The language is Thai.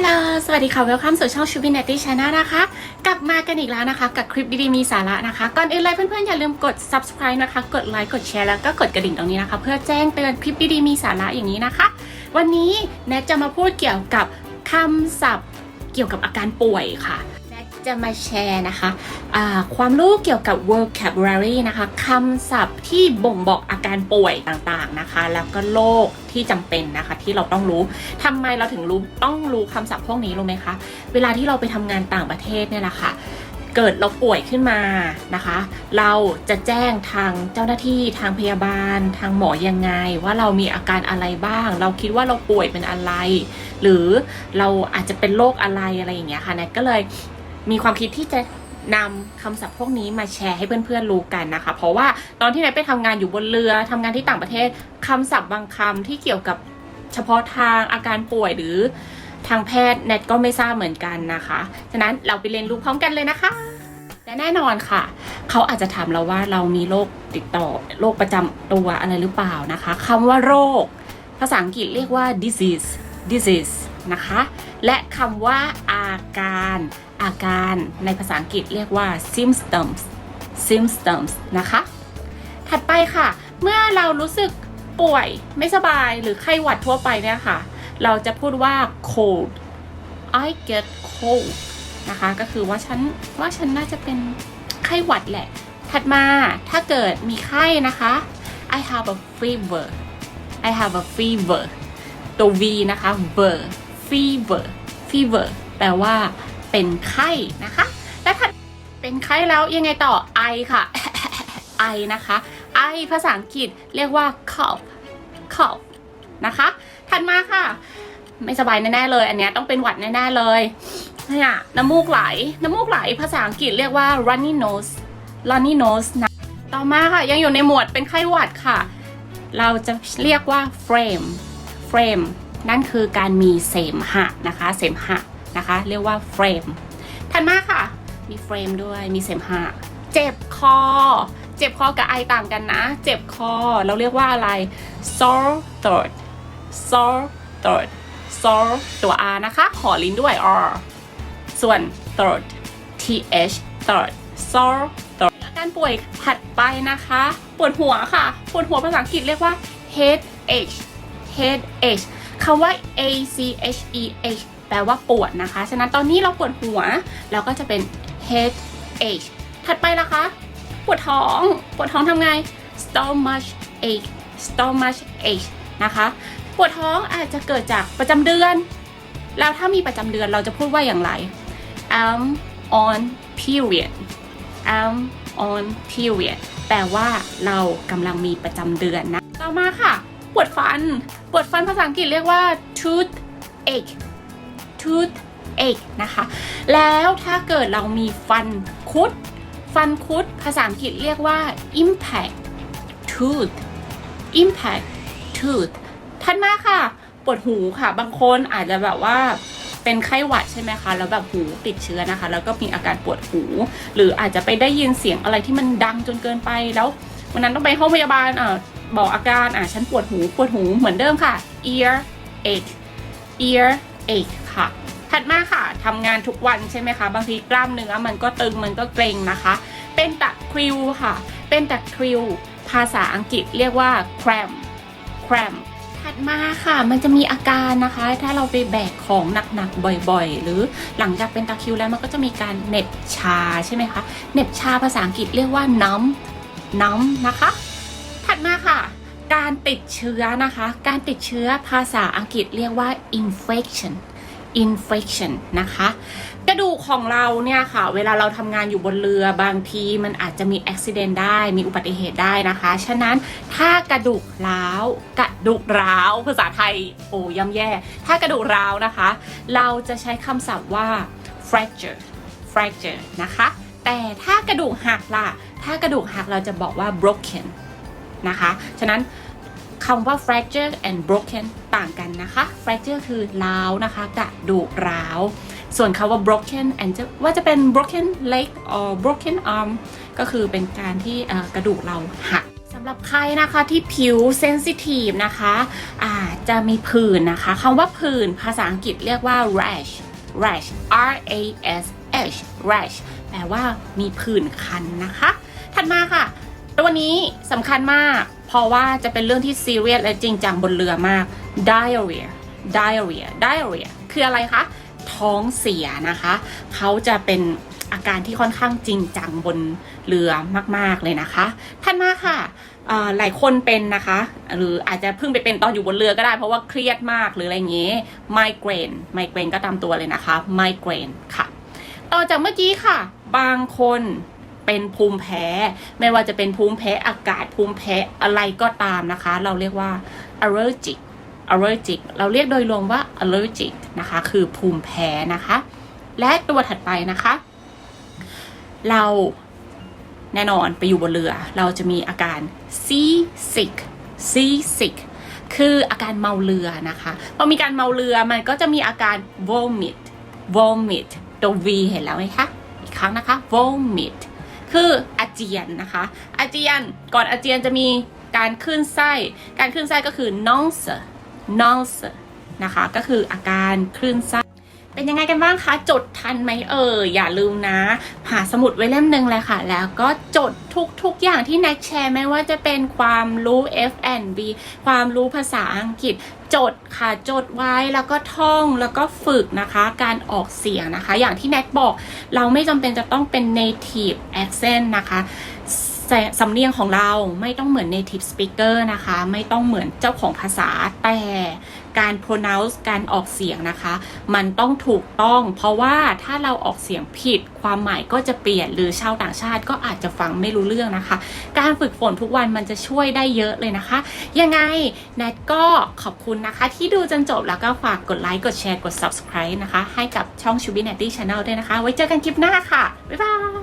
ฮัลโหล สวัสดีค่ะวอลคัมสู่ช่องชูบินเนตี้ชาแนลนะคะ กลับมากันอีกแล้วนะคะ กับคลิปดีๆ มีสาระนะคะ ก่อนอื่นเลยเพื่อนๆ อย่าลืมกด subscribe นะคะ กดไลค์ กดแชร์ แล้วก็กดกระดิ่งตรงนี้นะคะ เพื่อแจ้งเตือนคลิปดีๆ มีสาระอย่างนี้นะคะ วันนี้แนทจะมาพูดเกี่ยวกับคำศัพท์เกี่ยวกับอาการป่วยค่ะ จะมาแชร์นะคะอ่าความรู้เกี่ยวกับ vocabulary นะคะคำศัพท์ที่บ่งบอกอาการป่วยต่างๆนะคะ แล้วก็โรคที่จำเป็นนะคะ ที่เราต้องรู้ทำไมเราถึงรู้ต้องรู้คำศัพท์พวกนี้รู้ไหมคะ เวลาที่เราไปทำงานต่างประเทศเนี่ยแหละค่ะเกิดเราป่วยขึ้นมานะคะ เราจะแจ้งทางเจ้าหน้าที่ทางพยาบาล ทางหมอยังไง ว่าเรามีอาการอะไรบ้าง เราคิดว่าเราป่วยเป็นอะไร หรือเราอาจจะเป็นโรคอะไรอะไรอย่างเงี้ยค่ะแนทก็เลย มีความคิดที่จะนำคำศัพท์พวกนี้มาแชร์ให้เพื่อนๆรู้กันนะคะ เพราะว่าตอนที่แนทไปทำงานอยู่บนเรือทำงานที่ต่างประเทศคำศัพท์บางคำที่เกี่ยวกับเฉพาะทางอาการป่วยหรือทางแพทย์แนทก็ไม่ทราบเหมือนกันนะคะ ฉะนั้นเราไปเรียนรู้พร้อมกันเลยนะคะ และแน่นอนค่ะ เขาอาจจะถามเราว่าเรามีโรคติดต่อโรคประจำตัวอะไรหรือเปล่านะคะคำว่าโรค ภาษาอังกฤษเรียกว่า disease disease นะคะ และคำว่าอาการ อาการในภาษาอังกฤษเรียกว่า symptoms symptoms นะคะ ถัดไปค่ะ เมื่อเรารู้สึกป่วยไม่สบายหรือไข้หวัดทั่วไปเนี่ยค่ะ เราจะพูดว่า cold I get cold นะคะ ก็คือว่าฉันว่าฉันน่าจะเป็นไข้หวัดแหละ ถัดมาถ้าเกิดมีไข้นะคะ I have a fever I have a fever ตัว V นะคะ ver fever fever แปลว่า เป็นไข้นะคะ และถัดเป็นไข้แล้วยังไงต่อ I ค่ะ I นะคะ I ภาษาอังกฤษเรียกว่า cough cough นะคะ ถัดมาค่ะ ไม่สบายแน่ๆเลย อันนี้ต้องเป็นหวัดแน่ๆเลยเนี่ยน้ำมูกไหล น้ำมูกไหลภาษาอังกฤษเรียกว่า runny nose runny nose นะ ต่อมาค่ะยังอยู่ในหมวดเป็นไข้หวัดค่ะ เราจะเรียกว่า frame frame นั่นคือการมีเสมหะนะคะ เสมหะ นะคะ เรียกว่า frame ถัดมาค่ะ มี frame ด้วยมีเสมหะเจ็บคอ เจ็บคอกับไอต่างกันนะ เจ็บคอ เราเรียกว่าอะไร sore throat sore throat sore ตัว r นะคะขอลิ้นด้วย r ส่วน throat th throat sore throat การป่วยถัดไปนะคะ ปวดหัวค่ะ ปวดหัวภาษาอังกฤษเรียกว่า headache headache คำว่า a c h e h แปลว่าปวดนะคะ ฉะนั้นตอนนี้เราปวดหัว เราก็จะเป็น headache ถัดไปละคะ ปวดท้อง ปวดท้องทำไง stomach ache stomach ache นะคะ ปวดท้องอาจจะเกิดจากประจำเดือน แล้วถ้ามีประจำเดือนเราจะพูดว่าอย่างไร I'm on period I'm on period แปลว่าเรากำลังมีประจำเดือนนะ ต่อมาค่ะ ปวดฟัน ปวดฟันภาษาอังกฤษเรียกว่า tooth ache tooth ache นะคะ แล้วถ้าเกิดเรามีฟันคุด ฟันคุดภาษาอังกฤษเรียกว่า impact tooth impact tooth ถัดมาค่ะปวดหูค่ะ บางคนอาจจะแบบว่าเป็นไข้หวัดใช่ไหมคะ แล้วแบบหูติดเชื้อนะคะ แล้วก็มีอาการปวดหู หรืออาจจะไปได้ยินเสียงอะไรที่มันดังจนเกินไปแล้ววันนั้นต้องไปห้องพยาบาลอะบอกอาการอะฉันปวดหูปวดหูเหมือนเดิมค่ะ ear ache ear ache ค่ะ ถัดมาค่ะทำงานทุกวันใช่ไหมคะ บางทีกล้ามเนื้อมันก็ตึงมันก็เกร็งนะคะ เป็นตะคริวค่ะ เป็นตะคริว ภาษาอังกฤษเรียกว่า cramp cramp ถัดมาค่ะ มันจะมีอาการนะคะ ถ้าเราไปแบกของหนักๆบ่อยๆ หรือหลังจากเป็นตะคริวแล้วมันก็จะมีการเหน็บชาใช่ไหมคะเหน็บชาภาษาอังกฤษเรียกว่า numb numb นะคะ ถัดมาค่ะ การติดเชื้อนะคะ การติดเชื้อภาษาอังกฤษเรียกว่า infection infection นะคะ กระดูกของเราเนี่ยค่ะ เวลาเราทำงานอยู่บนเรือบางทีมันอาจจะมีอุบิเหตุได้ มีอุบัติเหตุได้นะคะ ฉะนั้นถ้ากระดูกร้าวกระดูกร้าว ภาษาไทยโอ้ย่ำแย่ ถ้ากระดูกร้าวนะคะ เราจะใช้คำศัพท์ว่า fracture fracture นะคะ แต่ถ้ากระดูกหักล่ะ ถ้ากระดูกหักเราจะบอกว่า broken นะคะ ฉะนั้นคำว่า fracture and broken ต่างกันนะคะ fracture คือร้าวนะคะกระดูกร้าว ส่วนคาว่า broken and ว่าจะเป็น broken leg or broken arm ก็คือเป็นการที่กระดูกเราหักสำหรับใครนะคะที่ผิวเซนซิทีฟนะคะอาจจะมีผื่นนะคะคำว่าผื่นภาษาอังกฤษเรียกว่า rash rash r a s h rash แปลว่ามีผื่นคันนะคะ ถัดมา วนี้สำคัญมาก เพราะว่าจะเป็นเรื่องที่ซีเรียสและจริงจังบนเรือมาก diarrhea diarrhea diarrhea คืออะไรคะ ท้องเสียนะคะ เขาจะเป็นอาการที่ค่อนข้างจริงจังบนเรือมาก ๆ เลยนะคะ ท่านมาค่ะหลายคนเป็นนะคะ หรืออาจจะเพิ่งไปเป็นตอนอยู่บนเรือก็ได้เพราะว่าเครียดมากหรืออะไรเงี้ไมเกรนไมเกรนก็ตามตัวเลยนะคะไมเกรนค่ะ ต่อจากเมื่อกี้ค่ะ บางคน เป็นภูมิแพ้ ไม่ว่าจะเป็นภูมิแพ้อากาศภูมิแพ้อะไรก็ตามนะคะ เราเรียกว่า allergic allergic เราเรียกโดยรวมว่า allergic นะคะ คือภูมิแพ้นะคะ และตัวถัดไปนะคะ เราแน่นอนไปอยู่บนเรือ เราจะมีอาการ sea sick sea sick คืออาการเมาเรือนะคะพอมีการเมาเรือมันก็จะมีอาการ vomit vomit ตัว V เห็นแล้วไหมคะ อีกครั้งนะคะ vomit คืออาเจียนนะคะ อาเจียนก่อนอาเจียนจะมีการขึ้นไส้ การขึ้นไส้ก็คือน่องเสน่องเสนะคะ ก็คืออาการคลื่นไส้ เป็นยังไงกันบ้างคะจดทันไหมเอออย่าลืมนะ หาสมุดไว้เล่มหนึ่งเลยค่ะ แล้วก็จดทุกๆอย่างที่แน็กแชร์ไม่ว่าจะเป็นความรู้ F&B ความรู้ภาษาอังกฤษจดค่ะจดไว้แล้วก็ท่องแล้วก็ฝึกนะคะ การออกเสียงนะคะ อย่างที่แน็กบอกเราไม่จำเป็นจะต้องเป็น native accent นะคะ สำเนียงของเราไม่ต้องเหมือน native speaker นะคะ ไม่ต้องเหมือนเจ้าของภาษาแต่การ pronounce การออกเสียงนะคะ มันต้องถูกต้อง เพราะว่าถ้าเราออกเสียงผิดความหมายก็จะเปลี่ยนหรือชาวต่างชาติก็อาจจะฟังไม่รู้เรื่องนะคะ การฝึกฝนทุกวันมันจะช่วยได้เยอะเลยนะคะ ยังไงแนทก็ขอบคุณนะคะ ที่ดูจนจบแล้วก็ฝากกดไลค์กดแชร์กด subscribe นะคะ ให้กับช่องชูบิน n นตี้ชาแนลด้วยนะคะ ไว้เจอกันคลิปหน้าค่ะ บ๊ายบาย